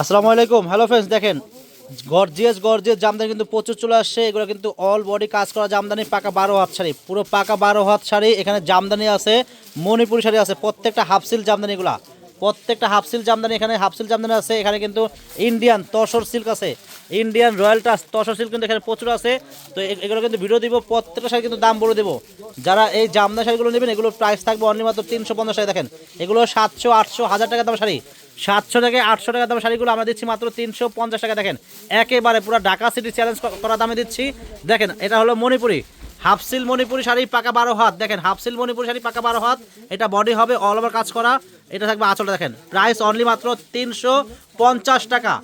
আসসালামু আলাইকুম। Hello friends দেখেন গর্জিয়াস গর্জিয়াস জামদানি কিন্তু প্রচুর চলে আসছে। এগুলো কিন্তু অল বডি কাজ করা জামদানি, পাকা বারো হাত শাড়ি। পুরো পাকা বারো হাত শাড়ি, এখানে জামদানি আছে, মণিপুরি শাড়ি আছে, প্রত্যেকটা হাফসিল জামদানিগুলা প্রত্যেকটা হাফসিল জামদানি, এখানে হাফসিল জামদানি আছে, এখানে কিন্তু ইন্ডিয়ান তসর সিল্ক আছে। Indian royal touch tussar silk কিন্তু এখানে প্রচুর আছে। তো এগুলো কিন্তু ভিডিও দিব, প্রত্যেকটা শাড়ি কিন্তু দাম বলে দেবো। যারা এই জামদানি শাড়িগুলো নেবেন, এগুলোর প্রাইস থাকবে অনলি মাত্র তিনশো পঞ্চাশ শাড়ি দেখেন, এগুলো সাতশো, আটশো, হাজার টাকা দাম শাড়ি। সাতশো থেকে আটশো টাকা দামের শাড়িগুলো আমরা দিচ্ছি মাত্র তিনশো পঞ্চাশ টাকা। দেখেন, একেবারে পুরো ঢাকা সিটি চ্যালেঞ্জ করা দামে দিচ্ছি। দেখেন, এটা হলো মণিপুরি হাফসিল মণিপুরি শাড়ি, পাকা বারো হাত। দেখেন হাফসিল মণিপুরি শাড়ি, পাকা বারো হাত। এটা বডি হবে অল ওভার কাজ করা। এটা থাকবে আঁচলটা, দেখেন প্রাইস অনলি মাত্র তিনশো পঞ্চাশ টাকা।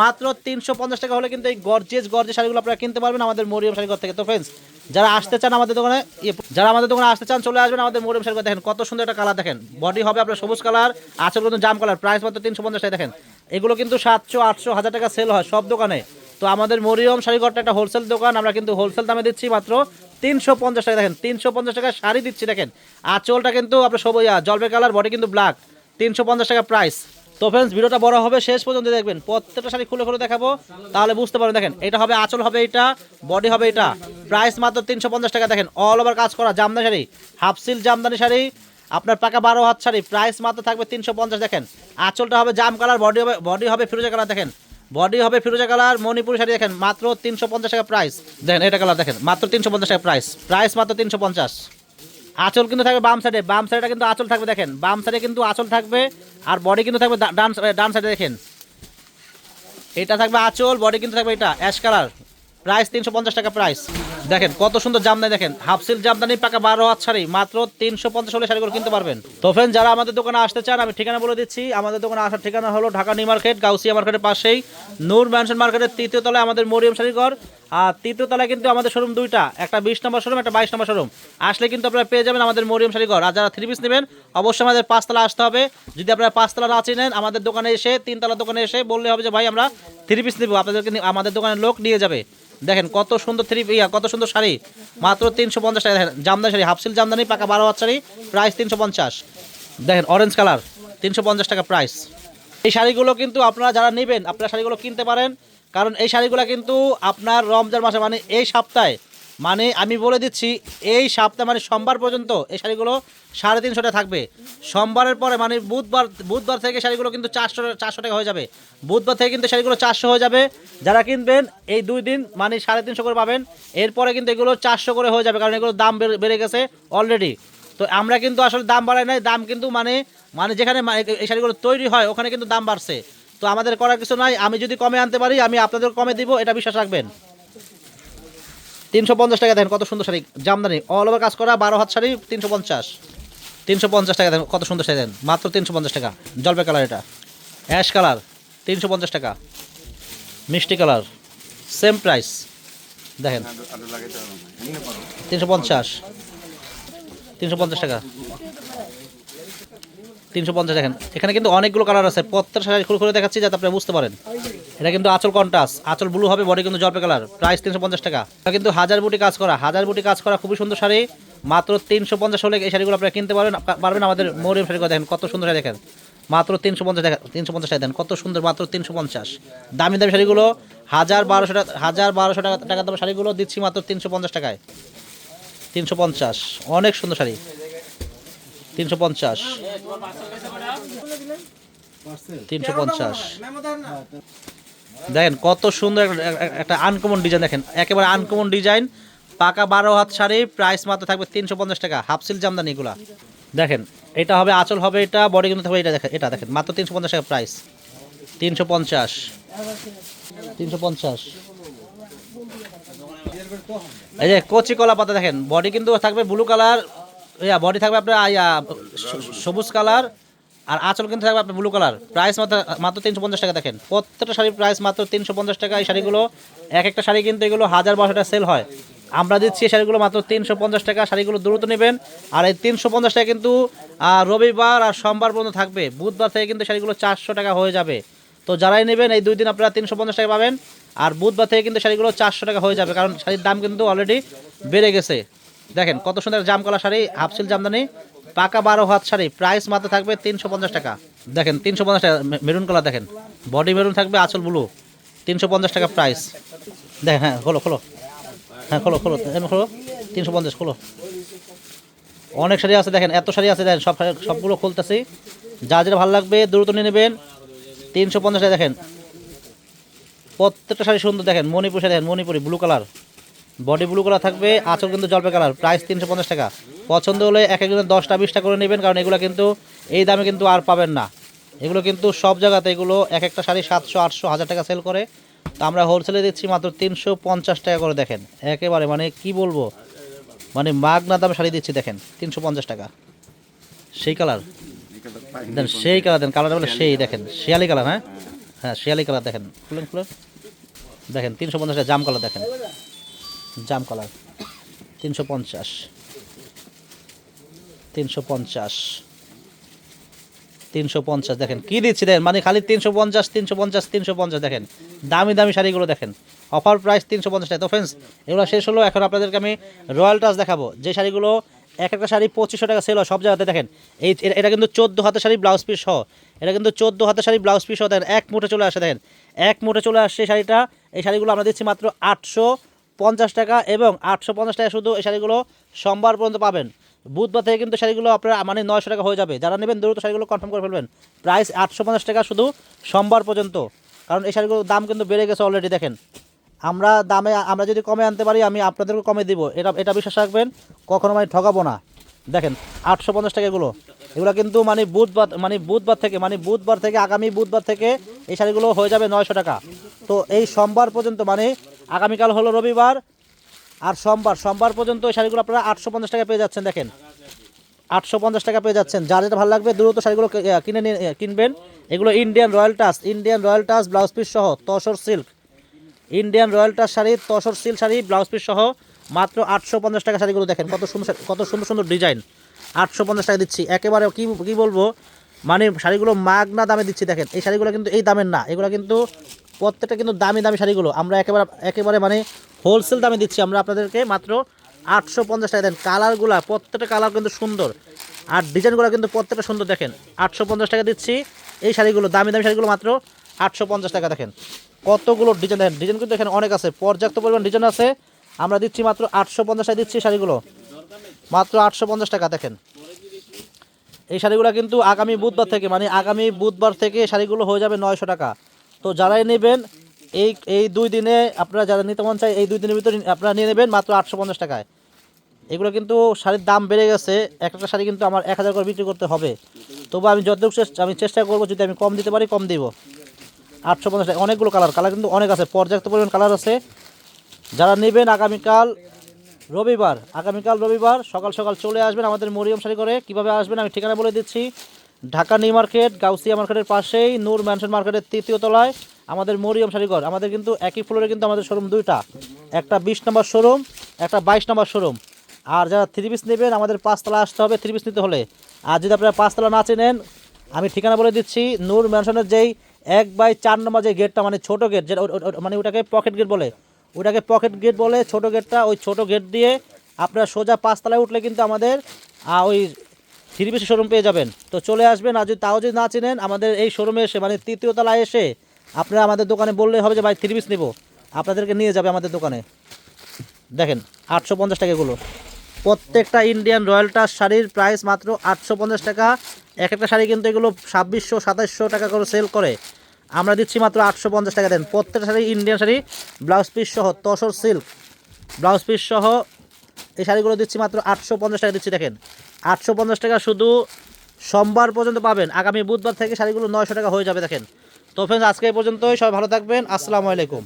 মাত্র তিনশো পঞ্চাশ টাকা হলে কিন্তু এই গর্জেস গর্জেস শাড়িগুলো আপনারা কিনতে পারবেন আমাদের মরিয়ম শাড়িঘর থেকে। তো ফ্রেন্ডস যারা আসতে চান আমাদের দোকানে ইয়ে, যারা আমাদের দোকানে আসতে চান চলে আসবেন আমাদের মরিয়ম শাড়িঘর দেখেন কত সুন্দর একটা কালার দেখেন। বডি হবে আপনার সবুজ কালার আচল কিন্তু জাম কালার। প্রাইস মাত্র তিনশো পঞ্চাশ টাকা দেখেন। এগুলো কিন্তু সাতশো আটশো হাজার টাকা সেল হয় সব দোকানে। তো আমাদের মরিয়ম শাড়িঘরটা একটা হোলসেল দোকান আমরা কিন্তু হোলসেল দামে দিচ্ছি মাত্র তিনশো পঞ্চাশ টাকা দেখেন। তিনশো পঞ্চাশ টাকা শাড়ি দিচ্ছি দেখেন। আঁচলটা কিন্তু আপনার সবুজ জলপাই কালার বডি কিন্তু ব্ল্যাক তিনশো পঞ্চাশ টাকা প্রাইস তো ফ্রেন্ডস ভিডিওটা বড় হবে, শেষ পর্যন্ত দেখবেন। প্রত্যেকটা শাড়ি খুলে খুলে দেখাবো, তাহলে বুঝতে পারবেন। দেখেন, এটা হবে আঁচল, হবে এটা বডি হবে এটা। প্রাইস মাত্র তিনশো পঞ্চাশ টাকা। দেখেন অল ওভার কাজ করা জামদানি শাড়ি হাফ সিল জামদানি শাড়ি, আপনার পাকা বারো হাত শাড়ি প্রাইস মাত্র থাকবে তিনশো পঞ্চাশ। দেখেন, আঁচলটা হবে জাম কালার বডি হবে বডি হবে ফিরোজা কালার দেখেন। বডি হবে ফিরোজা কালার মণিপুরি শাড়ি, দেখেন, মাত্র তিনশো পঞ্চাশ টাকা প্রাইস দেখেন, এটা কালার দেখেন, মাত্র তিনশো পঞ্চাশ টাকা প্রাইস প্রাইস মাত্র তিনশো পঞ্চাশ। আঁচল কিন্তু থাকবে বাম সাইডে বাম সাইডে কিন্তু আঁচল থাকবে, দেখেন। বাম সাইডে কিন্তু আঁচল থাকবে আর বডি কিন্তু থাকবে ডান ডান সাইডে দেখেন। এটা থাকবে আঁচল বডি কিন্তু থাকবে এটা অ্যাশ কালার প্রাইস তিনশো পঞ্চাশ টাকা প্রাইস দেখেন, কত সুন্দর জামদানি, দেখেন। হাফ সিল্ক জামদানি, পাকা বারো হাত শাড়ি, মাত্র তিনশো পঞ্চাশ হলে শাড়িগুলো কিনতে পারবেন। তো ফ্রেন্ড যারা আমাদের দোকানে আসতে চান, আমি ঠিকানা বলে দিচ্ছি। আমাদের দোকানে আসার ঠিকানা হলো ঢাকা নিউ মার্কেট, গাউসিয়া মার্কেটের পাশেই। নূর ম্যানশন মার্কেটের তৃতীয় তলায় আমাদের মরিয়ম শাড়িঘর। আর তৃতীয় তলায় কিন্তু আমাদের শোরুম দুইটা, একটা বিশ নম্বর শোরুম একটা বাইশ নম্বর শোরুম আসলে কিন্তু আপনারা পেয়ে যাবেন আমাদের মরিয়ম শাড়িঘর আর যারা থ্রি পিস নেবেন, অবশ্যই আমাদের পাঁচতলা আসতে হবে। যদি আপনারা পাঁচতলা না চিনেন, আমাদের দোকানে এসে তিনতলা দোকানে এসে বললে হবে যে, ভাই, আমরা থ্রি পিস নেব। আপনাদেরকে আমাদের দোকানের লোক নিয়ে যাবে। দেখেন কত সুন্দর থ্রি ইয়া, কত সুন্দর শাড়ি। মাত্র তিনশো পঞ্চাশ টাকা। দেখেন, জামদানি শাড়ি হাফসিল জামদানি, পাকা বারো হাত শাড়ি প্রাইস তিনশো পঞ্চাশ। দেখেন অরেঞ্জ কালার তিনশো পঞ্চাশ টাকা প্রাইস এই শাড়িগুলো কিন্তু আপনারা যারা নেবেন, আপনারা শাড়িগুলো কিনতে পারেন। কারণ এই শাড়িগুলো কিন্তু আপনার রমজান মাসে মানে এই সপ্তাহে মানে আমি বলে দিচ্ছি, এই সপ্তাহ মানে সোমবার পর্যন্ত এই শাড়িগুলো সাড়ে তিনশো টাকা থাকবে। সোমবারের পরে মানে বুধবার বুধবার থেকে শাড়িগুলো কিন্তু চারশো চারশো টাকা হয়ে যাবে। বুধবার থেকে কিন্তু শাড়িগুলো চারশো হয়ে যাবে। যারা কিনবেন, এই দুই দিন মানে সাড়ে তিনশো করে পাবেন। এরপরে কিন্তু এগুলো চারশো করে হয়ে যাবে, কারণ এগুলো দাম বেড়ে- গেছে অলরেডি তো আমরা কিন্তু আসলে দাম বাড়াই নাই, দাম কিন্তু মানে মানে যেখানে মা- এই শাড়িগুলো তৈরি হয়, ওখানে কিন্তু দাম বাড়ছে। তো আমাদের করার কিছু নাই, আমি যদি কমে আনতে পারি, আমি আপনাদের কমে দিব, এটা বিশ্বাস রাখবেন। তিনশো পঞ্চাশ টাকা দেখেন কত সুন্দর শাড়ি, জামদানি অল ওভার কাজ করা, বারো হাত শাড়ি, তিনশো পঞ্চাশ। তিনশো পঞ্চাশ টাকা দেন কত সুন্দর শাড়ি দেন মাত্র তিনশো পঞ্চাশ টাকা, জলপাই কালার এটা। অ্যাশ কালার তিনশো পঞ্চাশ টাকা। মিষ্টি কালার সেম প্রাইস দেখেন, তিনশো পঞ্চাশ। তিনশো পঞ্চাশ টাকা। তিনশো পঞ্চাশ দেখেন। এখানে কিন্তু অনেকগুলো কালার আছে। প্রত্যেক শাড়ি খুলে খুলে দেখাচ্ছি যাতে আপনি বুঝতে পারেন। এটা কিন্তু আঁচল কন্টাস আঁচল ব্লু হবে বডি কিন্তু জলপাই কালার প্রাইস তিনশো পঞ্চাশ টাকা। এটা কিন্তু হাজার বুটি কাজ করা। হাজার বুটি কাজ করা খুবই সুন্দর শাড়ি। মাত্র তিনশো পঞ্চাশ হলে এই শাড়িগুলো আপনারা কিনতে পারবেন পারবেন আমাদের মরিয়ম শাড়িগুলো দেখেন, কত সুন্দর শাড়ি দেখেন। মাত্র তিনশো পঞ্চাশ টাকা তিনশো পঞ্চাশ টাকা দেন। কত সুন্দর, মাত্র তিনশো পঞ্চাশ। দামি দামি শাড়িগুলো, হাজার বারোশো টাকা হাজার বারোশো টাকা টাকা দামের শাড়িগুলো দিচ্ছি মাত্র তিনশো পঞ্চাশ টাকায়। তিনশো পঞ্চাশ। অনেক সুন্দর শাড়ি। তিনশো পঞ্চাশ। তিনশো পঞ্চাশ। দেখেন কত সুন্দর একটা- আনকমন ডিজাইন দেখেন। একেবারে আনকমন ডিজাইন পাকা বারো হাত শাড়ি প্রাইস মাত্র থাকবে তিনশো পঞ্চাশ টাকা হাফ সিল জামদানি এগুলা। দেখেন, এটা হবে, আঁচল হবে, এটা বডি কিন্তু থাকবে, এটা দেখেন এটা দেখেন, মাত্র তিনশো পঞ্চাশ টাকা প্রাইস তিনশো পঞ্চাশ। তিনশো পঞ্চাশ। এই যে কচি কলা পাতা দেখেন বডি কিন্তু থাকবে ব্লু কালার ইয়া বডি থাকবে আপনার, ইয়া, সবুজ কালার আর আঁচল কিন্তু থাকবে আপনার ব্লু কালার প্রাইস মাত্র মাত্র তিনশো পঞ্চাশ টাকা দেখেন। প্রত্যেকটা শাড়ির প্রাইস মাত্র তিনশো পঞ্চাশ টাকা। এই শাড়িগুলো, এক একটা শাড়ি কিন্তু এগুলো হাজার বারোশো টাকা সেল হয়। আমরা দিচ্ছি এই শাড়িগুলো মাত্র তিনশো পঞ্চাশ টাকা। শাড়িগুলো দ্রুত নেবেন। আর এই তিনশো পঞ্চাশ টাকা কিন্তু রবিবার আর সোমবার পর্যন্ত থাকবে। বুধবার থেকে কিন্তু শাড়িগুলো চারশো টাকা হয়ে যাবে। তো যারাই নেবেন, এই দুই দিন আপনারা তিনশো পঞ্চাশ টাকা পাবেন। আর বুধবার থেকে কিন্তু শাড়িগুলো চারশো টাকা হয়ে যাবে। কারণ শাড়ির দাম কিন্তু অলরেডি বেড়ে গেছে। দেখেন কত সুন্দর জাম কলা শাড়ি হাফসিল জামদানি, পাকা বারো হাত শাড়ি প্রাইস মাত্র থাকবে তিনশো পঞ্চাশ টাকা। দেখেন তিনশো পঞ্চাশ টাকা মেরুন কালার দেখেন। বডি মেরুন থাকবে, আঁচল ব্লু তিনশো পঞ্চাশ টাকা প্রাইস দেখেন হ্যাঁ খোলো খোলো। হ্যাঁ খোলো খোলো খোলো। তিনশো পঞ্চাশ, খোলো। অনেক শাড়ি আছে, দেখেন, এত শাড়ি আছে, দেখেন, সব সবগুলো খুলতেছি। যা যেটা ভালো লাগবে, দ্রুত নিয়ে নেবেন। তিনশো পঞ্চাশ টাকা, দেখেন। প্রত্যেকটা শাড়ি সুন্দর, দেখেন, মণিপুর শাড়ি, দেখেন, Manipuri blue colour body blue colour থাকবে, আঁচল কিন্তু জলপাই কালার প্রাইস তিনশো পঞ্চাশ টাকা। পছন্দ হলে এক একজনের দশটা, বিশটা করে নেবেন, কারণ এগুলো কিন্তু, এই দামে কিন্তু আর পাবেন না। এগুলো কিন্তু সব জায়গাতে এগুলো এক একটা শাড়ি সাতশো, আটশো, হাজার টাকা সেল করে। তো আমরা হোলসেলে দিচ্ছি মাত্র তিনশো পঞ্চাশ টাকা করে, দেখেন। একেবারে মানে কি বলব? মানে মাগনা দামে শাড়ি দিচ্ছি, দেখেন, তিনশো পঞ্চাশ টাকা। সেই কালার দেন সেই কালার দেন কালারটা বলে সেই, দেখেন, শিয়ালি কালার হ্যাঁ? হ্যাঁ শিয়ালি কালার দেখেন। খুলেন খুলেন দেখেন, তিনশো পঞ্চাশ টাকা, জাম কালার দেখেন। জাম কালার। তিনশো পঞ্চাশ। তিনশো পঞ্চাশ। তিনশো পঞ্চাশ দেখেন, কী দিচ্ছি দেখেন মানে খালি তিনশো পঞ্চাশ তিনশো পঞ্চাশ তিনশো পঞ্চাশ দেখেন। দামি দামি শাড়িগুলো দেখেন। অফার প্রাইস তিনশো পঞ্চাশ টাকা। তো ফ্রেন্ডস এগুলো শেষ হলো। এখন আপনাদেরকে আমি রয়্যাল টাচ দেখাবো। যে শাড়িগুলো এক একটা শাড়ি পঁচিশশো টাকা সেল হয় সব জায়গাতে দেখেন। এই এটা- কিন্তু চোদ্দ হাতের শাড়ি ব্লাউজ পিস সহ। এটা কিন্তু চোদ্দ হাতের শাড়ি ব্লাউজ পিস সহ। দেখেন, এক মুঠে চলে আসে, দেখেন। এক মুঠে চলে আসছে শাড়িটা। এই শাড়িগুলো আমরা দিচ্ছি মাত্র আটশো পঞ্চাশ টাকা এবং আটশো পঞ্চাশ টাকা শুধু এই শাড়িগুলো সোমবার পর্যন্ত পাবেন। বুধবার থেকে কিন্তু শাড়িগুলো আপনার মানে নয়শো টাকা হয়ে যাবে। যারা নেবেন দ্রুত শাড়িগুলো কনফার্ম করে ফেলবেন। প্রাইস আটশো পঞ্চাশ টাকা শুধু সোমবার পর্যন্ত। কারণ এই শাড়িগুলোর দাম কিন্তু বেড়ে গেছে অলরেডি দেখেন। আমরা দামে, আমরা যদি কমে আনতে পারি, আমি আপনাদেরকে কমে দিব। এটা এটা বিশ্বাস রাখবেন, কখনো মানে ঠকাবো না। দেখেন, আটশো পঞ্চাশ টাকা এগুলো। এগুলো কিন্তু মানে বুধবার মানে বুধবার থেকে মানে বুধবার থেকে, আগামী বুধবার থেকে এই শাড়িগুলো হয়ে যাবে নয়শো টাকা। তো এই সোমবার পর্যন্ত মানে আগামীকাল হলো রবিবার আর সোমবার। সোমবার পর্যন্ত এই শাড়িগুলো আপনারা আটশো পঞ্চাশ টাকা পেয়ে যাচ্ছেন, দেখেন। আটশো পঞ্চাশ টাকা পেয়ে যাচ্ছেন। যার যেটা ভালো লাগবে, দ্রুত শাড়িগুলো কিনে কিনবেন। এগুলো Indian royal touch Indian royal touch blouse piece সহ tussar silk Indian royal touch sari, tussar silk sari blouse piece সহ মাত্র আটশো পঞ্চাশ টাকা শাড়িগুলো দেখেন। কত সুন্দর কত সুন্দর সুন্দর ডিজাইন। আটশো পঞ্চাশ টাকা দিচ্ছি। একেবারে কি, কী বলব? মানে শাড়িগুলো মাগনা দামে দিচ্ছি, দেখেন। এই শাড়িগুলো কিন্তু এই দামের না। এগুলো কিন্তু প্রত্যেকটা কিন্তু দামি দামি শাড়িগুলো। আমরা একেবারে একেবারে মানে হোলসেল দামে দিচ্ছি। আমরা আপনাদেরকে মাত্র আটশো পঞ্চাশ টাকা দেন। কালারগুলা, প্রত্যেকটা কালার কিন্তু সুন্দর। আর ডিজাইনগুলো কিন্তু প্রত্যেকটা সুন্দর, দেখেন। আটশো পঞ্চাশ টাকা দিচ্ছি। এই শাড়িগুলো, দামি দামি শাড়িগুলো মাত্র আটশো পঞ্চাশ টাকা, দেখেন। কতগুলো ডিজাইন, দেখেন। ডিজাইন কিন্তু এখানে অনেক আছে। পর্যাপ্ত পরিমাণ ডিজাইন আছে। আমরা দিচ্ছি মাত্র আটশো পঞ্চাশ টাকা দিচ্ছি শাড়িগুলো। মাত্র আটশো পঞ্চাশ টাকা, দেখেন। এই শাড়িগুলো কিন্তু আগামী বুধবার থেকে মানে আগামী বুধবার থেকে শাড়িগুলো হয়ে যাবে নয়শো টাকা। তো যারাই নেবেন, এই এই দুই দিনে আপনারা যারা নিতে মন চাই এই দুই দিনের ভিতরে আপনারা নিয়ে নেবেন মাত্র আটশো পঞ্চাশ টাকায়। এগুলো কিন্তু শাড়ির দাম বেড়ে গেছে। এক একটা শাড়ি কিন্তু আমার এক হাজার করে বিক্রি করতে হবে। তবু আমি যতটুকু আমি চেষ্টা করব যদি আমি কম দিতে পারি, কম দিব। আটশো পঞ্চাশ টাকা, অনেকগুলো কালার কালার কিন্তু অনেক আছে, পর্যাপ্ত পরিমাণ কালার আছে। যারা নেবেন আগামীকাল রবিবার আগামীকাল রবিবার সকাল সকাল চলে আসবেন আমাদের মরিয়ম শাড়ি করে। কীভাবে আসবেন আমি ঠিকানা বলে দিচ্ছি। ঢাকা নিউ মার্কেট, গাউসিয়া মার্কেটের পাশেই, নূর ম্যানশন মার্কেটের তৃতীয় তলায়, আমাদের মরিয়ম শাড়িঘর। আমাদের কিন্তু একই ফ্লোরে কিন্তু আমাদের শোরুম দুইটা। একটা বিশ নম্বর শোরুম একটা বাইশ নম্বর শোরুম আর যারা থ্রি পিস নেবেন, আমাদের পাঁচতলা আসতে হবে থ্রি পিস নিতে হলে। আর যদি আপনারা পাঁচতলা না চেনেন, আমি ঠিকানা বলে দিচ্ছি, নূর ম্যানশনের যেই এক বাই চার নম্বর যে গেটটা মানে ছোট গেট যেটা মানে ওটাকে পকেট গেট বলে। ওটাকে পকেট গেট বলে ছোট গেটটা ওই ছোট গেট দিয়ে আপনারা সোজা পাঁচতলায় উঠলে কিন্তু আমাদের ওই থ্রি পিসের শোরুম পেয়ে যাবেন। তো চলে আসবেন, আর যদি তাও যদি না চেনেন, আমাদের এই শোরুমে এসে মানে তৃতীয় তলায় এসে, আপনারা আমাদের দোকানে বললেই হবে যে, ভাই থ্রি পিস নেব। আপনাদেরকে নিয়ে যাবে আমাদের দোকানে। দেখেন, আটশো পঞ্চাশ টাকা এগুলো। প্রত্যেকটা ইন্ডিয়ান রয়্যাল টাচ শাড়ির প্রাইস মাত্র আটশো পঞ্চাশ টাকা। এক একটা শাড়ি কিন্তু এগুলো ছাব্বিশশো, সাতাশশো টাকা করে সেল করে। আমরা দিচ্ছি মাত্র আটশো পঞ্চাশ টাকা দেন। প্রত্যেকটা sari Indian sari blouse piece সহ, তসর সিল্ক ব্লাউজ পিস সহ, এই শাড়িগুলো দিচ্ছি মাত্র আটশো পঞ্চাশ টাকা দিচ্ছি, দেখেন। আটশো পঞ্চাশ টাকা শুধু সোমবার পর্যন্ত পাবেন। আগামী বুধবার থেকে শাড়িগুলো নয়শো টাকা হয়ে যাবে, দেখেন। তো ফ্রেন্ডস আজকে এই পর্যন্তই। সবাই ভালো থাকবেন। আসসালামু আলাইকুম।